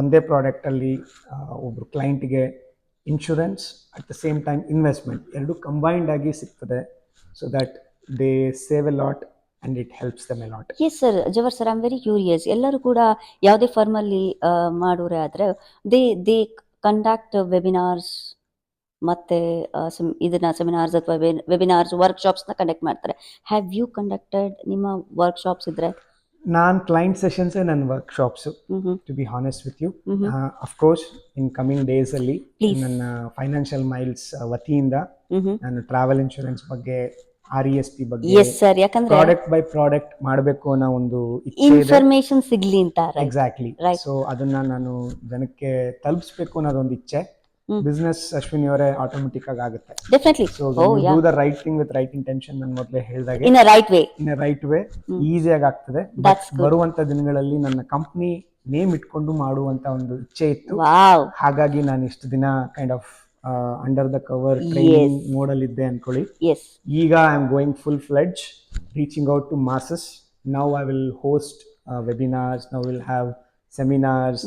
Speaker 1: ಒಂದೇ ಪ್ರಾಡಕ್ಟ್ ಅಲ್ಲಿ ಒಬ್ರು ಕ್ಲೈಂಟಿಗೆ insurance at the same time investment ಎರಡು ಕಂಬೈನ್ಡ್ ಆಗಿ ಸಿಗ್ತದೆ so that they save a lot and it helps them lot
Speaker 2: yes sir Jawahar sir am very curious ಎಲ್ಲರೂ ಕೂಡ ಯಾವುದೇ ಫರ್ಮಲ್ಲಿ ಮಾಡೋರೆ ಆದರೆ ದೇ ದೇ ಕಂಡಕ್ಟ್ ವೆಬಿನಾರ್ಸ್ ಮತ್ತೆ ಇದನ್ನ ಸೆಮಿನಾರ್ಸ್ ಅಥವಾ ವೆಬಿನಾರ್ಸ್ ವರ್ಕ್ಶಾಪ್ಸ್ನ ಕಂಡಕ್ಟ್ ಮಾಡ್ತಾರೆ. ಹ್ಯಾವ್ ಯು ಕಂಡಕ್ಟೆಡ್ ನಿಮ್ಮ ವರ್ಕ್ಶಾಪ್ಸ್ ಇದ್ರೆ?
Speaker 1: ನಾನು ಕ್ಲೈಂಟ್ ಸೆಷನ್ಸ್ ನನ್ನ workshops to be honest with you of course in coming days
Speaker 2: ಅಲ್ಲಿ
Speaker 1: ನನ್ನ ಫೈನಾನ್ಷಿಯಲ್ ಮೈಲ್ಸ್ ವತಿಯಿಂದ ನಾನು ಟ್ರಾವೆಲ್ ಇನ್ಶೂರೆನ್ಸ್ ಬಗ್ಗೆ ಆರ್ ಇ ಎಸ್ ಪಿ ಬಗ್ಗೆ
Speaker 2: ಎಸ್ ಸರ್ ಯಾಕಂದ್ರೆ
Speaker 1: ಪ್ರಾಡಕ್ಟ್ ಬೈ ಪ್ರಾಡಕ್ಟ್ ಮಾಡಬೇಕು ಅನ್ನೋ ಒಂದು
Speaker 2: ಇನ್ಫಾರ್ಮೇಶನ್ ಸಿಗ್ಲಿ ಅಂತ
Speaker 1: ಎಕ್ಸಾಕ್ಟ್ಲಿ ಸೊ ಅದನ್ನ ನಾನು ಜನಕ್ಕೆ ತಲುಪಿಸ್ಬೇಕು ಅನ್ನೋದೊಂದು ಇಚ್ಛೆ. ಬಿಸ್ನೆಸ್ ಅಶ್ವಿನಿ ಅವರೇ ಆಟೋಮೆಟಿಕ್ ಆಗಿ ಆಗುತ್ತೆ.
Speaker 2: Definitely
Speaker 1: so do the right thing with right intention ನಾನು ಮೊದಲೇ ಹೇಳಿದಾಗೆ
Speaker 2: in right way
Speaker 1: in right way. ಈಸಿಯಾಗಿ ಆಗ್ತದೆ. ಬರುವಂತ ದಿನಗಳಲ್ಲಿ ನನ್ನ ಕಂಪ್ನಿ ನೇಮ್ ಇಟ್ಕೊಂಡು ಮಾಡುವಂತ ಒಂದು ಇಚ್ಛೆ ಇತ್ತು. ಹಾಗಾಗಿ ನಾನು ಇಷ್ಟು ದಿನ kind of under the cover training model ಇದ್ದೆ ಅನ್ಕೊಳ್ಳಿ. ಈಗ I am going full fledged reaching out to masses now I will host webinars now will have seminars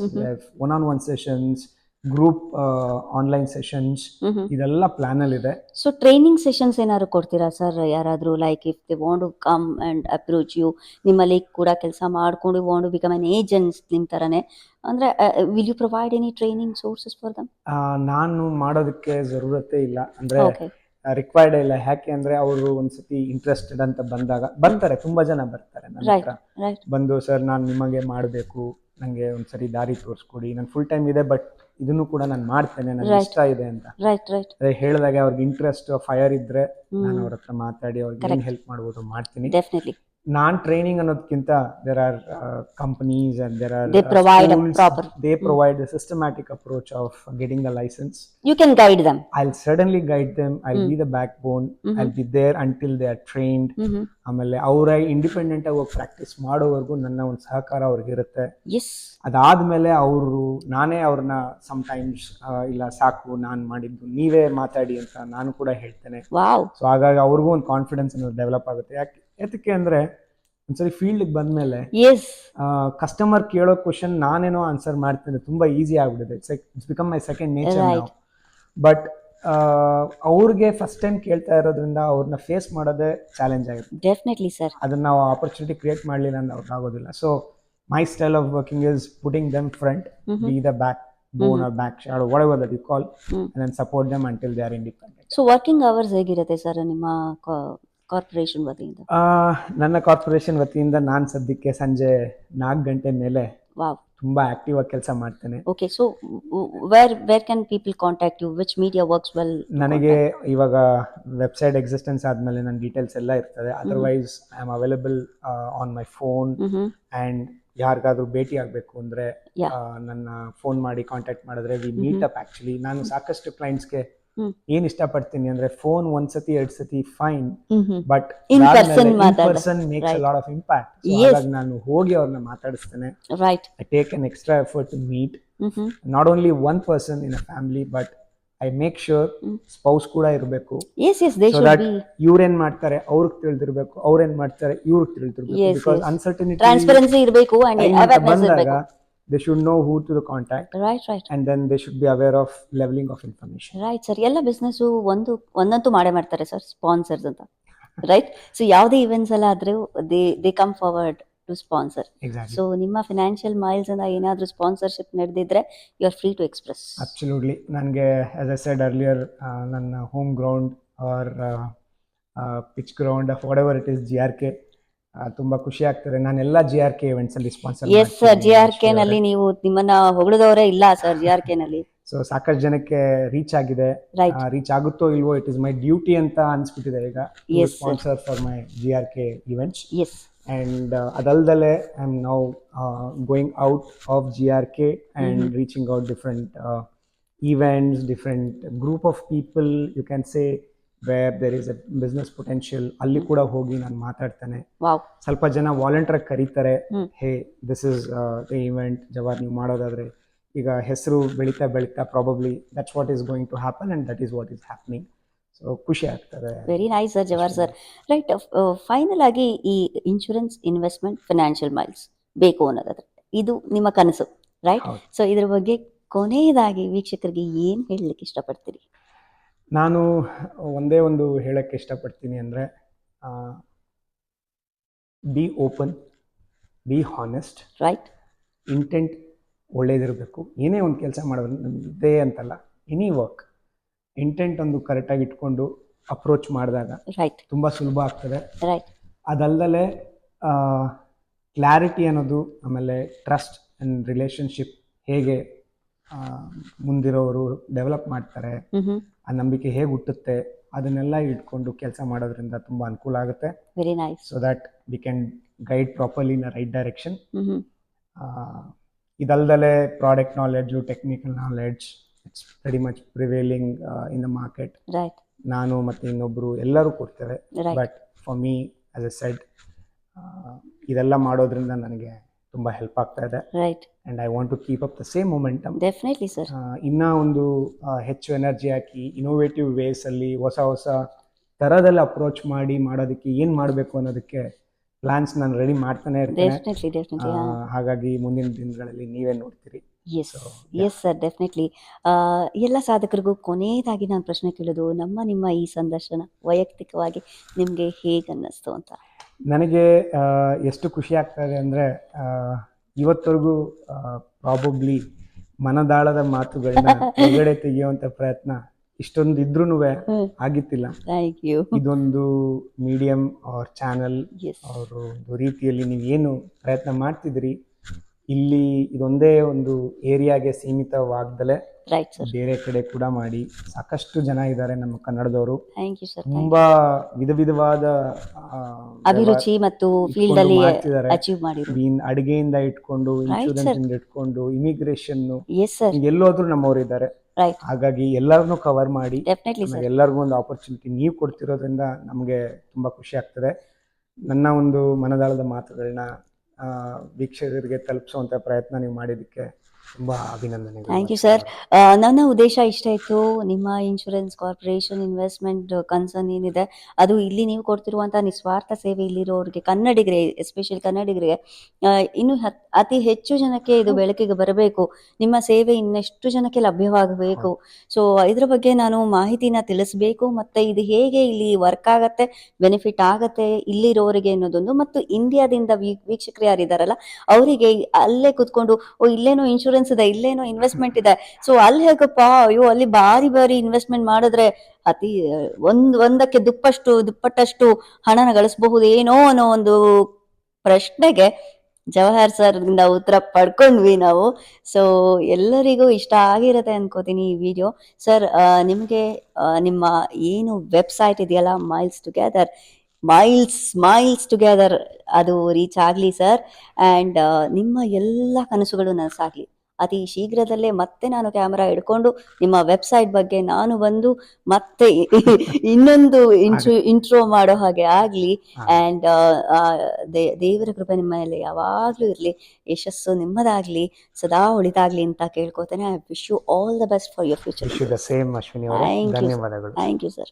Speaker 1: one on one sessions group online sessions ಇದೆಲ್ಲ plan ಅಲ್ಲಿ ಇದೆ
Speaker 2: so training sessions ಏನಾದ್ರು ಕೊಡ್ತೀರಾ sir ಯಾರಾದರೂ like if they want to come and approach you ನಿಮ್ಮಲ್ಲಿ ಕೂಡ ಕೆಲಸ ಮಾಡ್ಕೊಂಡು want to become an agents ನಿಮ್ಮ ಥರನೇ ಅಂದರೆ will you provide any training sources for them
Speaker 1: ನಾನು ಮಾಡೋದಕ್ಕೆ ಜರೂರತೆ ಇಲ್ಲ. ಅಂದ್ರೆ ರಿಕ್ವೈರ್ಡ್ ಇಲ್ಲ. ಯಾಕೆ ಅಂದ್ರೆ ಅವರು ಒಂದ್ಸತಿ ಇಂಟ್ರೆಸ್ಟೆಡ್ ಅಂತ ಬಂದಾಗ ಬರ್ತಾರೆ. ತುಂಬಾ ಜನ ಬರ್ತಾರೆ ನನ್ನ ಹತ್ರ.
Speaker 2: ರೈಟ್
Speaker 1: ಬಂದು ಸರ್ ನಾನು ನಿಮಗೆ ಮಾಡಬೇಕು. ನನಗೆ ಒಂದ್ಸರಿ ದಾರಿ ತೋರಿಸ್ಕೊಡಿ. ನಾನು ಫುಲ್ ಟೈಮ್ ಇದೆ ಬಟ್ ಇದನ್ನು ಕೂಡ ನಾನು ಮಾಡ್ತೇನೆ. ನನಗೆ
Speaker 2: Right.
Speaker 1: ಇಷ್ಟ ಇದೆ ಅಂತ.
Speaker 2: ರೈಟ್ ರೈಟ್
Speaker 1: ಅದೇ ಹೇಳಿದಾಗ ಅವ್ರಿಗೆ ಇಂಟ್ರೆಸ್ಟ್ ಫೈರ್ ಇದ್ರೆ ನಾನು ಅವ್ರ ಹತ್ರ ಮಾತಾಡಿ ಅವ್ರಿಗೆ ಹೆಲ್ಪ್ ಮಾಡ್ಬೋದು ಮಾಡ್ತೀನಿ.
Speaker 2: ಡೆಫಿನೆಟ್ಲಿ
Speaker 1: ನಾನ್ ಟ್ರೈನಿಂಗ್ ಅನ್ನೋದಕ್ಕಿಂತ there are companies and there are
Speaker 2: They provide a proper-
Speaker 1: they provide systematic approach of getting the licence
Speaker 2: you can guide them
Speaker 1: I'll certainly guide them. I'll be the backbone. I'll be there until they are trained. ಆಮೇಲೆ ಅವರ independent ಆಗಿ ಹೋಗಿ practice ಮಾಡೋವರೆಗೂ ನನ್ನ ಒಂದು ಸಹಕಾರ ಅವ್ರಿಗೆ ಇರುತ್ತೆ.
Speaker 2: S
Speaker 1: ಅದಾದ್ಮೇಲೆ ಅವರು ನಾನೇ ಅವ್ರನ್ನ ಸಮ್ಟೈಮ್ಸ್ ಇಲ್ಲ ಸಾಕು ನಾನು ಮಾಡಿದ್ದು ನೀವೇ ಮಾತಾಡಿ ಅಂತ ನಾನು ಕೂಡ ಹೇಳ್ತೇನೆ. ಸೊ ಹಾಗಾಗಿ ಅವ್ರಿಗೂ ಒಂದು ಕಾನ್ಫಿಡೆನ್ಸ್ ಅನ್ನೋದು ಡೆವಲಪ್ ಆಗುತ್ತೆ. ಯಾಕೆ ಯಾತಕ್ಕೆ ಅಂದ್ರೆ ಒಂದ್ಸರಿ ಫೀಲ್ಡ್ ಬಂದ್ಮೇಲೆ
Speaker 2: ಎಸ್
Speaker 1: ಕಸ್ಟಮರ್ ಕೇಳೋ ಕ್ವಶನ್ ನಾನೇನೋ ಆನ್ಸರ್ ಮಾಡ್ತೇನೆ. ತುಂಬಾ ಈಸಿ ಆಗ್ಬಿಟ್ಟಿದೆ it's it's become my second nature. But ಅವ್ರಿಗೆ ಫಸ್ಟ್ ಟೈಮ್ ಕೇಳ್ತಾ ಇರೋದ್ರಿಂದ ಅವ್ರನ್ನ ಫೇಸ್ ಮಾಡೋದೇ ಚಾಲೆಂಜ್ ಆಗುತ್ತೆ.
Speaker 2: ಡೆಫಿನೆಟ್ಲಿ ಸರ್
Speaker 1: ಅದನ್ನ ನಾವು ಆಪರ್ಚುನಿಟಿ ಕ್ರಿಯೇಟ್ ಮಾಡಲಿಲ್ಲ ಅಂದ್ರೆ ಅವ್ರಿಗೆ ಆಗೋದಿಲ್ಲ. So my style of working is putting them front be the backbone or back shadow whatever that you call and support them until they are independent
Speaker 2: so working hours ಹೇಗಿರುತ್ತೆ sir ನಿಮ್ಮ corporation ವತಿಯಿಂದ?
Speaker 1: ನನ್ನ corporation ವತಿಯಿಂದ ನಾನು ಸದ್ಯಕ್ಕೆ ಸಂಜೆ ನಾಲ್ಕು ಗಂಟೆ ಮೇಲೆ
Speaker 2: ವಾವ್.
Speaker 1: ತುಂಬಾ ಆಕ್ಟಿವ್ ಆಗಿ ಕೆಲಸ ಮಾಡ್ತೇನೆ.
Speaker 2: Okay so where where can people contact you which media works well
Speaker 1: ನನಗೆ ಇವಾಗ ವೆಬ್ಸೈಟ್ ಎಕ್ಸಿಸ್ಟೆನ್ಸ್ ಆದಮೇಲೆ ನನ್ನ ಡೀಟೇಲ್ಸ್ ಎಲ್ಲ ಇರ್ತದೆ. Otherwise I am available on my phone and ಯಾರಿಗಾದ್ರೂ ಭೇಟಿ ಆಗಬೇಕು ಅಂದರೆ
Speaker 2: Yeah.
Speaker 1: ನನ್ನ ಫೋನ್ ಮಾಡಿ ಕಾಂಟ್ಯಾಕ್ಟ್ ಮಾಡಿದ್ರೆ ವಿ ಮೀಟ್ ಅಪ್ ಆ್ಯಕ್ಚುಲಿ ನಾನು ಸಾಕಷ್ಟು ಕ್ಲೈಂಟ್ಸ್ಗೆ. ಏನು ಇಷ್ಟಪಡ್ತೀನಿ ಅಂದ್ರೆ ಫೋನ್ ಒಂದ್ ಸತಿ ಎರಡ್ ಸತಿ fine but person makes. Lot of impact. ಹಾಗಾಗಿ ನಾನು ಹೋಗಿ ಅವ್ರನ್ನ ಮಾತಾಡಿಸ್ತೇನೆ.
Speaker 2: Right
Speaker 1: I take an extra effort to meet not only one person in a family but I make sure spouse ಕೂಡ ಇರಬೇಕು. ಇವ್ರೇನ್ ಮಾಡ್ತಾರೆ ಅವ್ರಿಗೆ ತಿಳಿದಿರ್ಬೇಕು ಅವ್ರೇನ್ ಮಾಡ್ತಾರೆ ಇವ್ರಿಗೆ ತಿಳಿದಿರ್ಬೇಕು. ಅನ್ಸರ್ಟನಿಟಿ
Speaker 2: ಬಿಕಾಸ್ ಅವೇರ್ನೆಸ್
Speaker 1: ಬಂದಾಗ they should know to the contact
Speaker 2: right right
Speaker 1: and then they should be aware of levelling of information
Speaker 2: right sir ಎಲ್ಲ ಬಿಸ್ನೆಸ್ಸು ಒಂದು ಒಂದಂತೂ ಮಾಡೇ ಮಾಡ್ತಾರೆ ಸರ್ ಸ್ಪಾನ್ಸರ್ಸ್ ಅಂತ ರೈಟ್ ಸೊ ಯಾವುದೇ ಇವೆಂಟ್ಸ್ ಎಲ್ಲ ಆದ್ರೂ they they come forward to sponsor so ನಿಮ್ಮ ಫಿನಾನ್ಷಿಯಲ್ ಮೈಲ್ಸ್ ಇಂದ ಏನಾದರೂ sponsorship ನಡೆದಿದ್ರೆ you are free to express
Speaker 1: absolutely ನನಗೆ ಆಸ್ ಐ ಸೆಡ್ ಅರ್ಲಿಯರ್ ನನ್ನ home ground or pitch ground of whatever it is G R K ತುಂಬಾ ಖುಷಿ ಆಗ್ತದೆ. ನಾನೆಲ್ಲ G R K events ಅಲ್ಲಿ sponsor
Speaker 2: yes sir G R K ನಲ್ಲಿ ನೀವು ನಿಮ್ಮನ್ನ ಹೊಗಳಿದವರೇ ಇಲ್ಲ ಸರ್ ಜಿ ಆರ್ ಕೆ ನಲ್ಲಿ.
Speaker 1: ಸೊ ಸಾಕಷ್ಟು ಜನಕ್ಕೆ ರೀಚ್ ಆಗಿದೆ. ರೀಚ್ ಆಗುತ್ತೋ ಇಲ್ವೋ ಇಟ್ ಇಸ್ ಮೈ ಡ್ಯೂಟಿ ಅಂತ ಅನ್ಸ್ಬಿಟ್ಟಿದೆ ಈಗ.
Speaker 2: Yes, sir.
Speaker 1: Sponsor for my G R K events
Speaker 2: yes
Speaker 1: and ಅದಲ್ದಲೆ I am now going out of G R K and reaching out different events different group of people you can say where there is a business potential ಅಲ್ಲಿ ಕೂಡ ಹೋಗಿ ನಾನು ಮಾತಾಡ್ತೇನೆ. ಸ್ವಲ್ಪ ಜನ volunteer ಕರೀತಾರೆ. Hey this is the event Jawahar ನೀವು ಮಾಡೋದಾದ್ರೆ ಈಗ ಹೆಸರು ಬೆಳೀತಾ ಬೆಳೀತಾ probably that's what is going to happen and that is what is happening so ಖುಷಿ ಆಗ್ತದೆ.
Speaker 2: Very nice sir Jawahar sir right final ಆಗಿ ಈ ಇನ್ಶೂರೆನ್ಸ್ ಇನ್ವೆಸ್ಟ್ಮೆಂಟ್ ಫಿನಾನ್ಷಿಯಲ್ ಮೈಲ್ಸ್ ಬೇಕು ಅನ್ನೋದಾದ್ರೆ ಇದು ನಿಮ್ಮ ಕನಸು ರೈಟ್. ಸೊ ಇದ್ರ ಬಗ್ಗೆ ಕೊನೆಯದಾಗಿ ವೀಕ್ಷಕರಿಗೆ ಏನ್ ಹೇಳಲಿಕ್ಕೆ ಇಷ್ಟಪಡ್ತೀರಿ?
Speaker 1: ನಾನು ಒಂದೇ ಒಂದು ಹೇಳೋಕ್ಕೆ ಇಷ್ಟಪಡ್ತೀನಿ ಅಂದರೆ be open be honest
Speaker 2: right
Speaker 1: intent ಒಳ್ಳೇದಿರಬೇಕು. ಏನೇ ಒಂದು ಕೆಲಸ ಮಾಡೋದ್ರೆ ನಮ್ಗೆ ಇದೇ ಅಂತಲ್ಲ ಎನಿ ವರ್ಕ್ ಇಂಟೆಂಟ್ ಒಂದು ಕರೆಕ್ಟಾಗಿ ಇಟ್ಕೊಂಡು ಅಪ್ರೋಚ್ ಮಾಡಿದಾಗ
Speaker 2: ರೈಟ್
Speaker 1: ತುಂಬ ಸುಲಭ ಆಗ್ತದೆ.
Speaker 2: ರೈಟ್
Speaker 1: ಅದಲ್ಲದೆ ಕ್ಲಾರಿಟಿ ಅನ್ನೋದು ಆಮೇಲೆ ಟ್ರಸ್ಟ್ ಆ್ಯಂಡ್ ರಿಲೇಷನ್ಶಿಪ್ ಹೇಗೆ ಮುಂದಿರೋರು ಡೆವಲಪ್ ಮಾಡ್ತಾರೆ. ಆ ನಂಬಿಕೆ ಹೇಗೆ ಹುಟ್ಟುತ್ತೆ ಅದನ್ನೆಲ್ಲ ಇಟ್ಕೊಂಡು ಕೆಲಸ ಮಾಡೋದ್ರಿಂದ ತುಂಬಾ ಅನುಕೂಲ ಆಗುತ್ತೆ.
Speaker 2: Very nice
Speaker 1: so that we can guide properly in right direction ಇದಲ್ದಲೆ product knowledge technical knowledge it's very much prevailing in the market
Speaker 2: right
Speaker 1: ನಾನು ಮತ್ತು ಇನ್ನೊಬ್ಬರು ಎಲ್ಲರೂ ಕೊಡ್ತೇವೆ. But for me as I said ಇದೆಲ್ಲ ಮಾಡೋದ್ರಿಂದ ನನಗೆ ತುಂಬ ಹೆಲ್ಪ್ ಆಗ್ತಾ ಇದೆ.
Speaker 2: Right
Speaker 1: and I want to keep up the same momentum
Speaker 2: definitely sir
Speaker 1: ಇನ್ನ ಒಂದು ಆ, ಹೆಚ್ಚು ಎನರ್ಜಿ ಹಾಕಿ ಇನೋವೇಟಿವ್ ಅಲ್ಲಿ ಹೊಸ ಹೊಸ ತರದಲ್ಲಿ ಅಪ್ರೋಚ್ ಮಾಡಿ ಮಾಡೋದಕ್ಕೆ ಏನು ಮಾಡಬೇಕು ಅನ್ನೋದಕ್ಕೆ ಪ್ಲಾನ್ಸ್ ನಾನು ರೆಡಿ ಮಾಡ್ತಾನೆ ಇರ್ತೇನೆ.
Speaker 2: ಡೆಫಿನೆಟ್ಲಿ ಡೆಫಿನೆಟ್ಲಿ
Speaker 1: ಆ, ಹಾಗಾಗಿ ಮುಂದಿನ ದಿನಗಳಲ್ಲಿ ನೀವೇ ನೋಡ್ತೀರಿ.
Speaker 2: ಎಸ್ ಎಸ್ ಸರ್ ಡೆಫಿನೆಟ್ಲಿ ಎಲ್ಲ ಸಾಧಕರಿಗೂ ಕೊನೆಯದಾಗಿ ನಾನು ಪ್ರಶ್ನೆ ಕೇಳೋದು ನಮ್ಮ ನಿಮ್ಮ ಈ ಸಂದರ್ಶನ ವೈಯಕ್ತಿಕವಾಗಿ ನಿಮಗೆ ಹೇಗೆ ಅನ್ನಿಸ್ತು ಅಂತ?
Speaker 1: ನನಗೆ ಎಷ್ಟು ಖುಷಿ ಆಗ್ತಾ ಇದೆ ಅಂದರೆ ಇವತ್ತವರೆಗೂ ಪ್ರಾಬಬ್ಲಿ ಮನದಾಳದ ಮಾತುಗಳನ್ನ ಹೊರಗಡೆ ತೆಗೆಯುವಂತ ಪ್ರಯತ್ನ ಇಷ್ಟೊಂದು ಇದ್ರೂ. ಆಗಿತ್ತಿಲ್ಲ. ಇದೊಂದು ಮೀಡಿಯಂ ಅವ್ರ ಚಾನಲ್ ಅವರು ಒಂದು ರೀತಿಯಲ್ಲಿ ನೀವೇನು ಪ್ರಯತ್ನ ಮಾಡ್ತಿದ್ರಿ ಇಲ್ಲಿ ಇದೊಂದೇ ಒಂದು ಏರಿಯಾಗೆ ಸೀಮಿತವಾಗ್ದಲೆ
Speaker 2: ರೈಟ್ ಸರ್
Speaker 1: ಬೇರೆ ಕಡೆ ಕೂಡ ಮಾಡಿ ಸಾಕಷ್ಟು ಜನ ಇದ್ದಾರೆ ನಮ್ಮ ಕನ್ನಡದವರು.
Speaker 2: ಥ್ಯಾಂಕ್ ಯು ಸರ್
Speaker 1: ತುಂಬಾ ವಿಧ ವಿಧವಾದ ಆ,
Speaker 2: ಅಭಿರುಚಿ ಮತ್ತು ಫೀಲ್ಡ್ ಅಲ್ಲಿ
Speaker 1: ಮಾಡ್ತಿದ್ದಾರೆ.
Speaker 2: ಅಚೀವ್ ಮಾಡಿದ್ರು
Speaker 1: ಮೀನ್ ಅಡಿಗೆಯಿಂದ ಇಟ್ಕೊಂಡು ಇನ್ಶೂರೆನ್ಸ್ ಇಂದ ಇಟ್ಕೊಂಡು ಇಮಿಗ್ರೇಷನ್
Speaker 2: ಎಸ್ ಸರ್
Speaker 1: ಎಲ್ಲೋದ್ರೂ ನಮ್ಮವ್ರು ಇದ್ದಾರೆ.
Speaker 2: ರೈಟ್
Speaker 1: ಹಾಗಾಗಿ ಎಲ್ಲರನ್ನೂ ಕವರ್ ಮಾಡಿ
Speaker 2: ಡೆಫಿನೆಟ್ಲಿ ಸರ್
Speaker 1: ಎಲ್ಲರಿಗೂ ಒಂದು ಆಪರ್ಚುನಿಟಿ ನೀವು ಕೊಡ್ತಿರೋದ್ರಿಂದ ನಮಗೆ ತುಂಬಾ ಖುಷಿ ಆಗ್ತದೆ. ನನ್ನ ಒಂದು ಮನದಾಳದ ಮಾತುಗಳನ್ನ ವೀಕ್ಷಕರಿಗೆ ತಲುಪಿಸುವಂತ ಪ್ರಯತ್ನ ನೀವು ಮಾಡಿದ್ದಕ್ಕೆ ತುಂಬ ಅಭಿನಂದನೆಗಳು
Speaker 2: ಥ್ಯಾಂಕ್ ಯು ಸರ್ ನನ್ನ ಉದ್ದೇಶ ಇಷ್ಟ ಇತ್ತು. ನಿಮ್ಮ ಇನ್ಶೂರೆನ್ಸ್ ಕಾರ್ಪೊರೇಷನ್ ಇನ್ವೆಸ್ಟ್ಮೆಂಟ್ ಕನ್ಸರ್ನ್ ಏನಿದೆ ಅದು ಇಲ್ಲಿ ನೀವು ಕೊಡ್ತಿರುವಂತಹ ನಿಸ್ವಾರ್ಥ ಸೇವೆ ಇಲ್ಲಿರೋರಿಗೆ ಕನ್ನಡಿಗರೇ ಎಸ್ಪೆಷಲಿ ಕನ್ನಡಿಗರಿಗೆ ಇನ್ನು ಅತಿ ಹೆಚ್ಚು ಜನಕ್ಕೆ ಇದು ಬೆಳಕಿಗೆ ಬರಬೇಕು. ನಿಮ್ಮ ಸೇವೆ ಇನ್ನೆಷ್ಟು ಜನಕ್ಕೆ ಲಭ್ಯವಾಗಬೇಕು. ಸೊ ಇದ್ರ ಬಗ್ಗೆ ನಾನು ಮಾಹಿತಿನ ತಿಳಿಸಬೇಕು. ಮತ್ತೆ ಇದು ಹೇಗೆ ಇಲ್ಲಿ ವರ್ಕ್ ಆಗತ್ತೆ ಬೆನಿಫಿಟ್ ಆಗತ್ತೆ ಇಲ್ಲಿರೋರಿಗೆ ಅನ್ನೋದೊಂದು. ಮತ್ತು ಇಂಡಿಯಾದಿಂದ ವೀಕ್ಷಕರು ಯಾರಿದಾರಲ್ಲ ಅವರಿಗೆ ಅಲ್ಲೇ ಕುತ್ಕೊಂಡು ಓ ಇಲ್ಲೇನೋ ಇನ್ಶೂರೆನ್ಸ್ ಇದೆ ಇಲ್ಲೇನೋ ಇನ್ವೆಸ್ಟ್ಮೆಂಟ್ ಇದೆ. ಸೊ ಅಲ್ಲಿ ಹೇಗಪ್ಪ, ಅಯ್ಯೋ, ಅಲ್ಲಿ ಬಾರಿ ಬಾರಿ ಇನ್ವೆಸ್ಟ್ಮೆಂಟ್ ಮಾಡಿದ್ರೆ ಅತಿ, ಒಂದ್, ಒಂದಕ್ಕೆ ದುಪ್ಪಷ್ಟು, ದುಪ್ಪಟ್ಟಷ್ಟು ಹಣನ ಗಳಿಸಬಹುದು ಏನೋ ಅನ್ನೋ ಒಂದು ಪ್ರಶ್ನೆಗೆ ಜವಾಹರ್ ಸರ್ ಇಂದ ಉತ್ತರ ಪಡ್ಕೊಂಡ್ವಿ ನಾವು. ಸೊ ಎಲ್ಲರಿಗೂ ಇಷ್ಟ ಆಗಿರತ್ತೆ ಅನ್ಕೋತೀನಿ ಈ ವಿಡಿಯೋ ಸರ್ ನಿಮಗೆ ನಿಮ್ಮ ಏನು ವೆಬ್ಸೈಟ್ ಇದೆಯಲ್ಲ Miles Together Miles Miles Together ಅದು ರೀಚ್ ಆಗ್ಲಿ ಸರ್ ಅಂಡ್ ನಿಮ್ಮ ಎಲ್ಲ ಕನಸುಗಳು ನನಸಾಗಲಿ. ಅತಿ ಶೀಘ್ರದಲ್ಲೇ ಮತ್ತೆ ನಾನು ಕ್ಯಾಮರಾ ಹಿಡ್ಕೊಂಡು ನಿಮ್ಮ ವೆಬ್ಸೈಟ್ ಬಗ್ಗೆ ನಾನು ಬಂದು ಮತ್ತೆ ಇನ್ನೊಂದು ಇಂಟ್ರೋ ಇಂಟ್ರೋ ಮಾಡೋ ಹಾಗೆ ಆಗಲಿ.
Speaker 1: ಅಂಡ್
Speaker 2: ಆ್ಯಂಡ್ ದೇವರ ಕೃಪೆ ನಿಮ್ಮ ಮೇಲೆ ಯಾವಾಗಲೂ ಇರಲಿ. ಯಶಸ್ಸು ನಿಮ್ಮದಾಗಲಿ. ಸದಾ ಉಳಿದಾಗ್ಲಿ ಅಂತ ಕೇಳ್ಕೊತೇನೆ I wish you all the best for your future thank you sir